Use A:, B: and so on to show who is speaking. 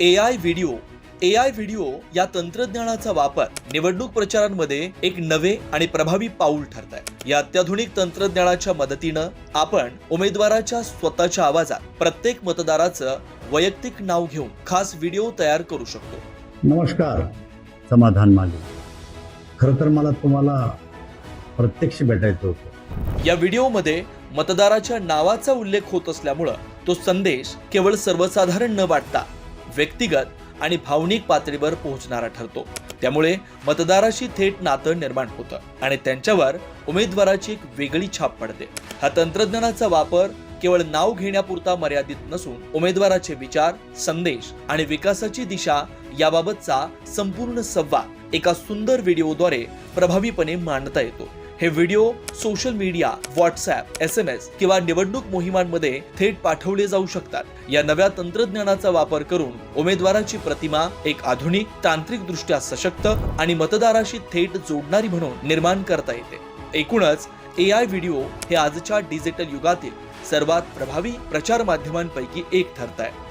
A: A I video A I video या तंत्रज्ञानाचा वापर निवडणूक प्रचारांमध्ये एक नवे आणि प्रभावी पाऊल ठरत आहे या अत्याधुनिक तंत्रज्ञानाच्या मदतीनं आपण उमेदवाराच्या स्वतःच्या आवाजात प्रत्येक मतदाराचं वैयक्तिक नाव घेऊन खास व्हिडिओ तयार करू शकतो.
B: नमस्कार समाधान माली खरं तर मला तुम्हाला प्रत्यक्ष भेटायचं होतं.
A: या व्हिडिओमध्ये मतदाराच्या नावाचा उल्लेख होत असल्यामुळं तो संदेश केवळ सर्वसाधारण न वाटता व्यक्तिगत आणि भावनिक पातळीवर पोहोचणारा ठरतो. त्यामुळे मतदाराशी थेट नातं निर्माण होतं आणि त्यांच्यावर उमेदवाराची एक वेगळी छाप पडते. हा तंत्रज्ञानाचा वापर केवळ नाव घेण्यापुरता मर्यादित नसून उमेदवाराचे विचार संदेश आणि विकासाची दिशा याबाबतचा संपूर्ण संवाद एका सुंदर व्हिडिओद्वारे प्रभावीपणे मांडता येतो. हे video social media WhatsApp S M S किंवा निवडणूक मोहिमांमध्ये थेट पाठवले जाऊ शकतात. या नव्या तंत्रज्ञानाचा वापर करून उमेदवाराची प्रतिमा एक आधुनिक तांत्रिकदृष्ट्या सशक्त आणि मतदाराशी थेट जोडणारी म्हणून निर्माण करता येते. एकूणच ए आय व्हिडिओ हे आजच्या डिजिटल युगातील सर्वात प्रभावी प्रचार माध्यमांपैकी एक ठरत आहे.